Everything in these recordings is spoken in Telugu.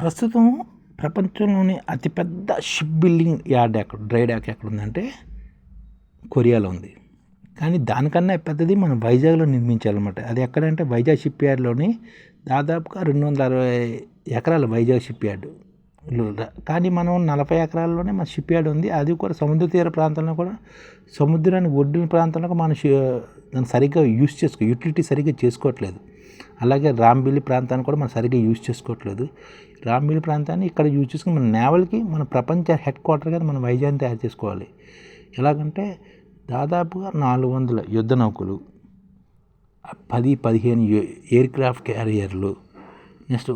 ప్రస్తుతం ప్రపంచంలోని అతిపెద్ద షిప్ బిల్డింగ్ యార్డ్ ఎక్కడ డ్రై డాక్ ఎక్కడ ఉందంటే కొరియాలో ఉంది. కానీ దానికన్నా పెద్దది మనం వైజాగ్లో నిర్మించాలన్నమాట. అది ఎక్కడంటే వైజాగ్ షిప్ యార్డ్లోని దాదాపుగా రెండు వందల అరవై ఎకరాలు వైజాగ్ షిప్ యార్డ్. కానీ మనం నలభై ఎకరాల్లోనే మన షిప్ యార్డ్ ఉంది. అది కూడా సముద్ర తీర ప్రాంతంలో కూడా సముద్రానికి ఒడ్డిన ప్రాంతంలో మనం దాన్ని సరిగ్గా యూస్ చేసుకో యూటిలిటీ సరిగ్గా చేసుకోవట్లేదు. అలాగే రాంబిల్లి ప్రాంతాన్ని కూడా మనం సరిగ్గా యూజ్ చేసుకోవట్లేదు. రాంబిల్లి ప్రాంతాన్ని ఇక్కడ యూజ్ చేసుకుని మన నేవల్కి మన ప్రపంచ హెడ్ క్వార్టర్గా మనం వైజాగ్ని తయారు చేసుకోవాలి. ఎలాగంటే దాదాపుగా నాలుగు వందల యుద్ధ నౌకలు పది పదిహేను ఎయిర్ క్రాఫ్ట్ క్యారియర్లు నెక్స్ట్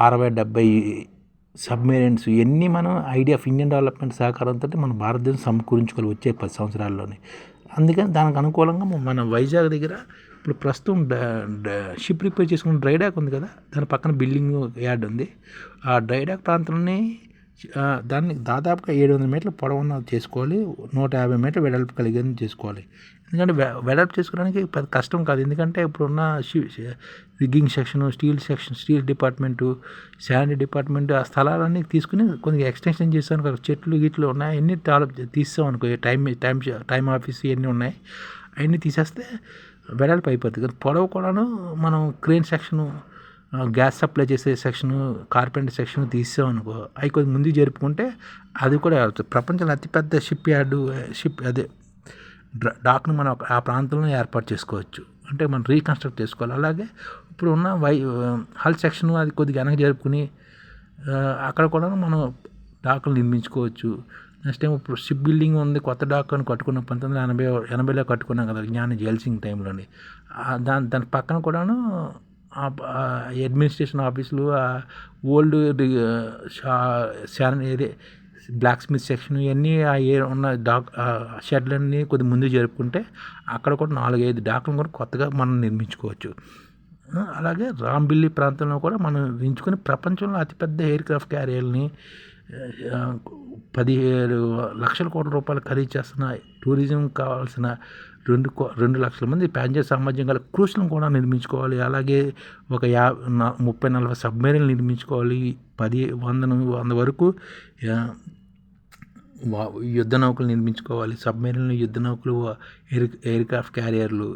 అరవై డెబ్బై సబ్మెరైన్స్ ఇవన్నీ మనం ఐడియా ఆఫ్ ఇండియన్ డెవలప్మెంట్ సహకారంతో మన భారతదేశం సమకూరించుకోవాలి వచ్చే పది సంవత్సరాల్లోనే. అందుకని దానికి అనుకూలంగా మన వైజాగ్ దగ్గర ఇప్పుడు ప్రస్తుతం షిప్ రిపేర్ చేసుకున్న డ్రై డాక్ ఉంది కదా దాని పక్కన బిల్డింగ్ యార్డ్ ఉంది. ఆ డ్రై డాక్ ప్రాంతంలోని దాన్ని దాదాపుగా ఏడు వందల మీటర్ల పొడవున్న చేసుకోవాలి. నూట యాభై మీటర్ల వెడల్పు కలిగేది చేసుకోవాలి. ఎందుకంటే వెడప్ వెడల్పు చేసుకోవడానికి పెద్ద కష్టం కాదు. ఎందుకంటే ఇప్పుడున్న rigging section steel section steel department sand department ఆ స్థలాలన్నీ తీసుకుని కొద్దిగా ఎక్స్టెన్షన్ చేస్తాను చెట్లు గిట్లు ఉన్నాయి. అన్నీ డెవలప్ తీస్తాం అనుకో. టైం టైం టైం ఆఫీస్ ఇవన్నీ ఉన్నాయి. అవన్నీ తీసేస్తే వెడల్పు అయిపోతుంది కానీ పొడవు కూడాను మనం క్రేన్ సెక్షను గ్యాస్ సప్లై చేసే సెక్షను కార్పెంటర్ సెక్షన్ తీసాం అనుకో అవి కొద్ది ముందు జరుపుకుంటే అది కూడా ప్రపంచంలో అతిపెద్ద షిప్ యార్డు షిప్ అదే డాక్ను మనం ఆ ప్రాంతంలో ఏర్పాటు చేసుకోవచ్చు. అంటే మనం రీకన్స్ట్రక్ట్ చేసుకోవాలి. అలాగే ఇప్పుడు ఉన్న వై హల్ సెక్షన్ అది కొద్దిగా వెనక జరుపుకుని అక్కడ కూడా మనం డాకులు నిర్మించుకోవచ్చు. నెక్స్ట్ టైం ఇప్పుడు షిప్ బిల్డింగ్ ఉంది. కొత్త డాక్ అని కట్టుకున్నాం పంతొమ్మిది వందల ఎనభై ఎనభైలో కట్టుకున్నాం కదా జ్ఞాన జైల్సింగ్ టైంలోని. దాని దాని పక్కన కూడాను అడ్మినిస్ట్రేషన్ ఆఫీసులు ఓల్డ్ షా ఏదే బ్లాక్ స్మిత్ సెక్షన్ ఇవన్నీ ఆ ఏ ఉన్న డాక్ షెడ్లన్నీ కొద్ది ముందు జరుపుకుంటే అక్కడ కూడా నాలుగైదు డాక్లను కూడా కొత్తగా మనం నిర్మించుకోవచ్చు. అలాగే రాంబిల్లి ప్రాంతంలో కూడా మనం ఎంచుకుని ప్రపంచంలో అతిపెద్ద ఎయిర్ క్రాఫ్ట్ క్యారియర్ని పదిహేడు లక్షల కోట్ల రూపాయలు ఖరీదు చేస్తున్న టూరిజం కావాల్సిన రెండు కో రెండు లక్షల మంది ప్యాసింజర్ సామర్థ్యం గల క్రూస్లను కూడా నిర్మించుకోవాలి. అలాగే ఒక యా ముప్పై నలభై సబ్మెరీన్లు నిర్మించుకోవాలి. పది వంద వంద వరకు యుద్ధ నౌకలు నిర్మించుకోవాలి. సబ్మెరీన్లు యుద్ధ నౌకలు ఎయిర్ ఎయిర్క్రాఫ్ట్ క్యారియర్లు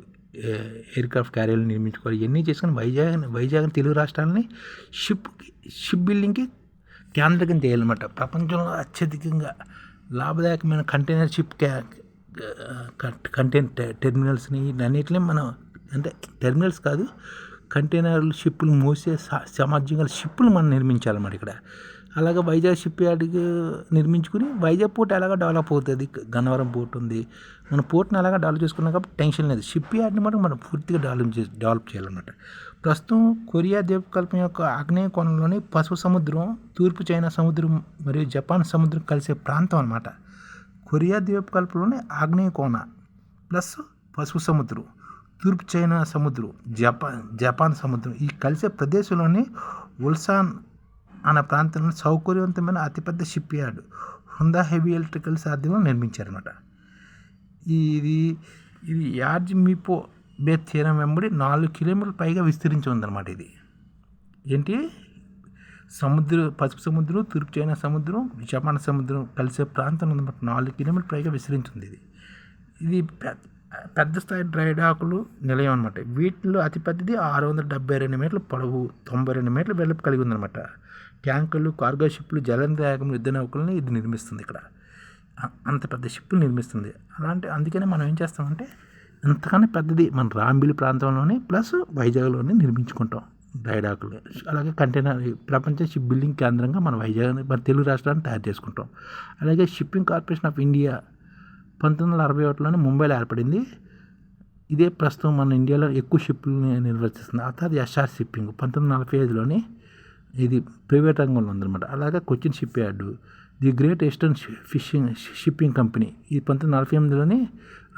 ఎయిర్క్రాఫ్ట్ క్యారియర్లు నిర్మించుకోవాలి. ఇవన్నీ చేసుకుని వైజాగ్ వైజాగ్ తెలుగు రాష్ట్రాలని షిప్ షిప్ బిల్డింగ్కి కేంద్రకం చేయాలన్నమాట ప్రపంచంలో అత్యధికంగా లాభదాయకమైన కంటైనర్ షిప్ క్యా కంటైన్ టెర్మినల్స్ని అన్నిటిని మనం అంటే టెర్మినల్స్ కాదు కంటైనర్లు షిప్పులు మోసే సామర్థ్యం గల షిప్పులు మనం నిర్మించాలన్నమాట ఇక్కడ. అలాగే వైజాగ్ షిప్ యార్డ్కి నిర్మించుకుని వైజాగ్ పోర్ట్ ఎలాగ డెవలప్ అవుతుంది? గన్నవరం పోర్ట్ ఉంది. మన పోర్ట్ని అలాగా డెవలప్ చేసుకున్నాం కాబట్టి టెన్షన్ లేదు. షిప్ యార్డ్ని మనం మనం పూర్తిగా డెవలప్ చేసి డెవలప్ చేయాలన్నమాట. ప్రస్తుతం కొరియా ద్వీపకల్పం యొక్క ఆగ్నేయ కోణంలోని పసుపు సముద్రం తూర్పు చైనా సముద్రం మరియు జపాన్ సముద్రం కలిసే ప్రాంతం అన్నమాట. కొరియా ద్వీపకల్పంలోని ఆగ్నేయ కోణ ప్లస్ పసుపు సముద్రం తూర్పు చైనా సముద్రం జపాన్ జపాన్ సముద్రం ఈ కలిసే ప్రదేశంలోని ఉల్సాన్ అనే ప్రాంతంలో సౌకర్యవంతమైన అతిపెద్ద ship yard Hyundai heavy electrical సాధ్యంలో నిర్మించారనమాట ఇది ఇది యార్జ్ మీపో బే తీరం వెంబడి నాలుగు కిలోమీటర్ల పైగా విస్తరించి ఉందన్నమాట ఇది. ఏంటి? సముద్ర పసుపు సముద్రం తూర్పు చైనా సముద్రం జపాన్ సముద్రం కలిసే ప్రాంతం అనమాట నాలుగు కిలోమీటర్ పైగా విస్తరించింది ఇది. ఇది పెద్ద పెద్ద స్థాయి డ్రైడాకులు నిలయం అనమాట వీటిలో అతిపెద్దది ఆరు వందల డెబ్బై రెండు మీటర్ల పొడవు తొంభై రెండు మీటర్ల వెడల్పు కలిగి ఉందన్నమాట. ట్యాంకులు కార్గో షిప్లు జలనిదాయకం యుద్ధ నౌకలను ఇది నిర్మిస్తుంది ఇక్కడ. అంత పెద్ద షిప్పులు నిర్మిస్తుంది. అలాంటి అందుకనే మనం ఏం చేస్తామంటే ఇంతకన్నా పెద్దది మన రాంబిలి ప్రాంతంలోనే ప్లస్ వైజాగ్లోనే నిర్మించుకుంటాం. డైడాకులు అలాగే కంటైనర్ ప్రపంచ షిప్ బిల్డింగ్ కేంద్రంగా మన వైజాగ్ మన తెలుగు రాష్ట్రాన్ని తయారు చేసుకుంటాం. అలాగే షిప్పింగ్ కార్పొరేషన్ ఆఫ్ ఇండియా పంతొమ్మిది వందల అరవై ఒకటిలోనే ముంబైలో ఏర్పడింది. ఇదే ప్రస్తుతం మన ఇండియాలో ఎక్కువ షిప్లని నిర్వర్తిస్తుంది తర్వాత ఎస్ఆర్ షిప్పింగ్ పంతొమ్మిది నలభై ఐదులోని ఇది ప్రైవేట్ రంగంలో ఉందన్నమాట. అలాగే Cochin ship yard the great eastern fishing shipping company ఇది పంతొమ్మిది నలభై ఎనిమిదిలోని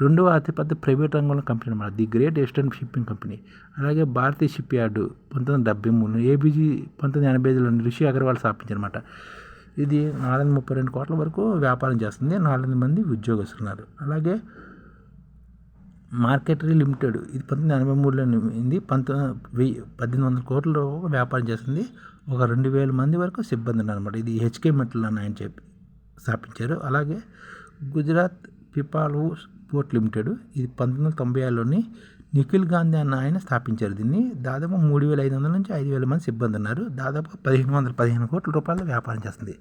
రెండవ అతిపెద్ద ప్రైవేట్ రంగంలో కంపెనీ అనమాట. The great eastern shipping company. అలాగే భారతీయ షిప్ యార్డు పంతొమ్మిది డెబ్బై మూడు ఏబీజీ పంతొమ్మిది ఎనభై ఐదులో రిషి అగర్వాల్ స్థాపించారనమాట ఇది నాలుగు వందల ముప్పై రెండు కోట్ల వరకు వ్యాపారం చేస్తుంది. నాలుగు మంది ఉద్యోగస్తులు ఉన్నారు అలాగే మార్కెటరీ లిమిటెడ్ ఇది పంతొమ్మిది ఎనభై మూడులో ఇది పంతొమ్మిది వెయ్యి పద్దెనిమిది వందల కోట్ల వ్యాపారం చేస్తుంది. ఒక రెండు వేల మంది వరకు సిబ్బంది అనమాట ఇది హెచ్కే మెటల్ అని ఆయన చెప్పి స్థాపించారు. అలాగే గుజరాత్ పిపాలు పోర్ట్ లిమిటెడ్. ఇది పంతొమ్మిది వందల తొంభై ఆరులోని నిఖిల్ గాంధీ అన్న ఆయన స్థాపించారు దీన్ని. దాదాపు మూడు వేల ఐదు వందల నుంచి ఐదు వేల మంది సిబ్బంది ఉన్నారు. దాదాపు పదిహేను వందల పదిహేను కోట్ల రూపాయల వ్యాపారం చేస్తుంది.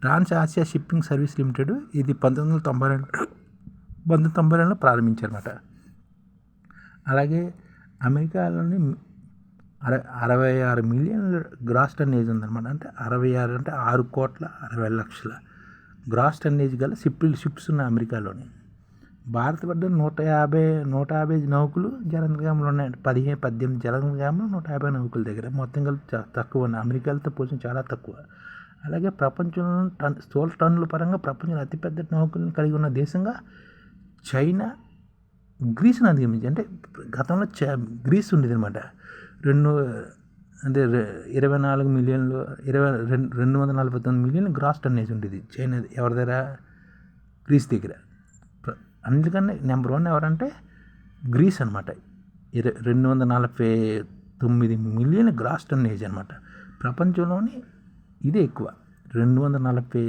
Trans Asia shipping service limited ఇది పంతొమ్మిది వందల తొంభై రెండు పంతొమ్మిది వందల తొంభై రెండులో ప్రారంభించారన్నమాట. అలాగే అమెరికాలోని అర అరవై ఆరు మిలియన్ గ్రాస్ టన్నేజ్ ఉందన్నమాట. అంటే అరవై ఆరు అంటే ఆరు కోట్ల అరవై లక్షల గ్రాస్ టన్నేజ్ గల షిప్ షిప్స్ ఉన్నాయి అమెరికాలోని. భారత వద్ద నూట యాభై నూట యాభై నౌకలు జలంతర్గాములు ఉన్నాయి పదిహేను పద్దెనిమిది జలంతర్గాములు నూట యాభై నౌకల దగ్గర. మొత్తం కలిపి తక్కువ ఉన్నాయి. అమెరికాలతో పోల్చిన చాలా తక్కువ. అలాగే ప్రపంచంలో టన్ స్థూల టన్నుల పరంగా ప్రపంచంలో అతిపెద్ద నౌకలను కలిగి ఉన్న దేశంగా చైనా గ్రీస్ని అధిగమించి అంటే గతంలో చ గ్రీస్ ఉండేది అనమాట రెండు అంటే ఇరవై నాలుగు మిలియన్లు ఇరవై రెండు రెండు వందల నలభై తొమ్మిది మిలియన్ గ్రాస్ టన్నేజ్ ఉంటుంది చైనా ఎవరి దగ్గర? గ్రీస్ దగ్గర. అందుకని నెంబర్ వన్ ఎవరంటే గ్రీస్ అనమాట ఇరవై రెండు వందల నలభై తొమ్మిది మిలియన్ గ్రాస్ టన్నేజ్ అనమాట ప్రపంచంలోని ఇదే ఎక్కువ. రెండు వందల నలభై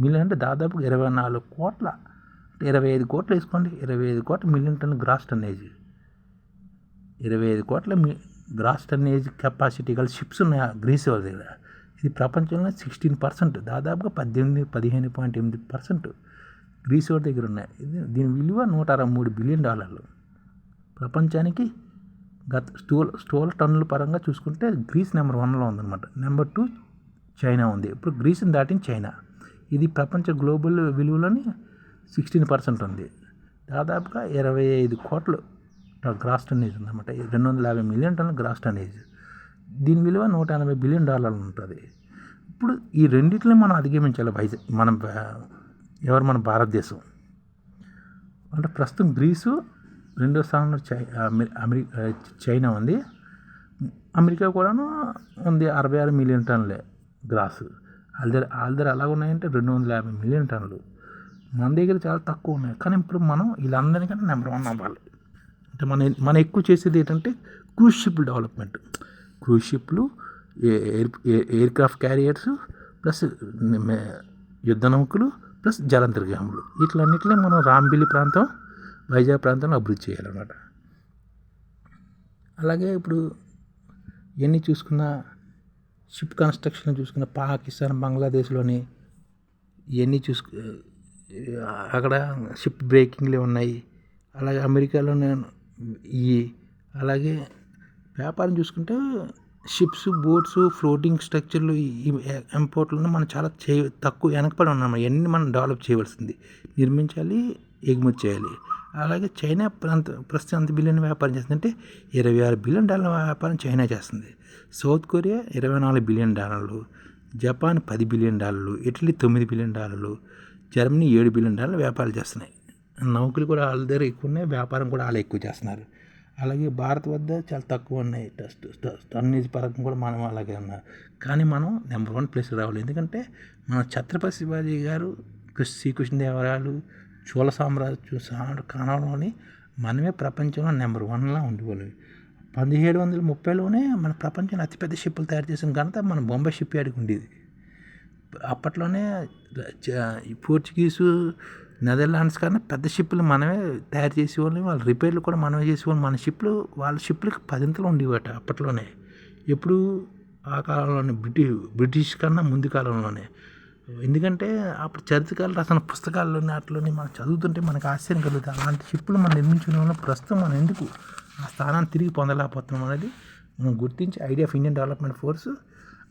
మిలియన్ అంటే దాదాపు ఇరవై నాలుగు కోట్ల ఇరవై ఐదు కోట్లు వేసుకోండి. ఇరవై ఐదు కోట్ల మిలియన్ టన్ గ్రాస్ టన్నేజ్ ఇరవై ఐదు కోట్ల మీ గ్రాస్ టన్నేజ్ కెపాసిటీ గల షిప్స్ ఉన్నాయి? గ్రీస్ వాళ్ళ దగ్గర. ఇది ప్రపంచంలో సిక్స్టీన్ పర్సెంట్. దాదాపుగా పద్దెనిమిది పదిహేను పాయింట్ ఎనిమిది పర్సెంట్ గ్రీస్ వాళ్ళ దగ్గర ఉన్నాయి. ఇది దీని విలువ నూట అరవై మూడు బిలియన్ డాలర్లు. ప్రపంచానికి గత స్టోల్ స్టోల్ టన్నుల పరంగా చూసుకుంటే గ్రీస్ నెంబర్ వన్లో ఉందన్నమాట. నెంబర్ టూ చైనా ఉంది. ఇప్పుడు గ్రీస్ని దాటిన చైనా. ఇది ప్రపంచ గ్లోబల్ విలువలోని సిక్స్టీన్ పర్సెంట్ ఉంది. దాదాపుగా ఇరవై ఐదు కోట్లు గ్రాస్ టన్నేజ్ ఉందన్నమాట. రెండు వందల యాభై మిలియన్ టన్నుల గ్రాస్ టన్నేజ్ దీని విలువ నూట ఎనభై బిలియన్ డాలర్లు ఉంటుంది. ఇప్పుడు ఈ రెండింటిని మనం అధిగమించాలి. వైజాగ్ మనం ఎవరు మన భారతదేశం? అంటే ప్రస్తుతం గ్రీసు రెండో స్థానంలో చై అమెరికా చైనా ఉంది. అమెరికా కూడాను ఉంది అరవై ఆరు మిలియన్ టన్నులే గ్రాసు. వాళ్ళ దగ్గర వాళ్ళ దగ్గర ఎలా ఉన్నాయంటే రెండు వందల యాభై మిలియన్ టన్నులు. మన దగ్గర చాలా తక్కువ ఉన్నాయి. కానీ ఇప్పుడు మనం వీళ్ళందరికన్నా నెంబర్ వన్ అవ్వాలి. అంటే మన మనం ఎక్కువ చేసేది ఏంటంటే క్రూజ్ షిప్ డెవలప్మెంట్. క్రూజ్ షిప్లు air aircraft carriers plus యుద్ధ నౌకలు ప్లస్ జలంతర్గాములు. వీటిలన్నిటిని మనం రాంబిలి ప్రాంతం వైజాగ్ ప్రాంతంలో అభివృద్ధి చేయాలన్నమాట. అలాగే ఇప్పుడు ఎన్ని చూసుకున్న షిప్ కన్స్ట్రక్షన్ చూసుకున్న పాకిస్తాన్ బంగ్లాదేశ్లోని ఇవన్నీ చూసుకు అక్కడ షిప్ బ్రేకింగ్లే ఉన్నాయి. అలాగే అమెరికాలో ఈ అలాగే వ్యాపారం చూసుకుంటే షిప్స్ బోట్స్ ఫ్లోటింగ్ స్ట్రక్చర్లు ఈ ఇంపోర్ట్లను మనం చాలా చే తక్కువ వెనకపడి ఉన్నాం. ఇవన్నీ మనం డెవలప్ చేయవలసింది? నిర్మించాలి ఎగుమతి చేయాలి. అలాగే చైనా ప్రాంత ప్రస్తుతం ఎంత బిలియన్ వ్యాపారం చేస్తుందంటే ఇరవై ఆరు బిలియన్ డాలర్ల వ్యాపారం చైనా చేస్తుంది. సౌత్ కొరియా ఇరవై నాలుగు బిలియన్ డాలర్లు జపాన్ పది బిలియన్ డాలర్లు ఇటలీ తొమ్మిది బిలియన్ డాలర్లు జర్మనీ ఏడు బిలియన్ డాలర్లు వ్యాపారాలు చేస్తున్నాయి. నౌకలు కూడా వాళ్ళ దగ్గర ఎక్కువ ఉన్నాయి వ్యాపారం కూడా వాళ్ళు ఎక్కువ చేస్తున్నారు. అలాగే భారత్ వద్ద చాలా తక్కువ ఉన్నాయి టస్ట్ టన్నేజ్ పరంగా కూడా మనం అలాగే ఉన్నారు. కానీ మనం నెంబర్ వన్ ప్లేస్ రావాలి. ఎందుకంటే మన ఛత్రపతి శివాజీ గారు శ్రీకృష్ణదేవరాయలు చోళ సామ్రాజ్యం కాలంలోని మనమే ప్రపంచంలో నెంబర్ వన్లా ఉండేవాళ్ళు పదిహేడు వందల ముప్పైలోనే మన ప్రపంచంలో అతిపెద్ద షిప్పులు తయారు చేసిన ఘనత మన బొంబాయి షిప్ యార్డ్కి ఉండేది. అప్పట్లోనే పోర్చుగీసు నెదర్లాండ్స్ కన్నా పెద్ద షిప్లు మనమే తయారు చేసేవాళ్ళం. వాళ్ళ రిపేర్లు కూడా మనమే చేసేవాళ్ళం. మన షిప్లు వాళ్ళ షిప్లకు పదింతలు ఉండేవట అప్పట్లోనే. ఎప్పుడు ఆ కాలంలోనే బ్రిటిష్ బ్రిటిష్ కన్నా ముందు కాలంలోనే. ఎందుకంటే అప్పుడు చరిత్రకాలు రాసిన పుస్తకాల్లో వాటిలోని మనం చదువుతుంటే మనకు ఆశ్చర్యం కలుగుతుంది. అలాంటి షిప్పులు మనం నిర్మించడం వల్ల ప్రస్తుతం మనం ఎందుకు ఆ స్థానాన్ని తిరిగి పొందలేకపోతున్నాం అనేది మనం గుర్తించి idea of Indian development force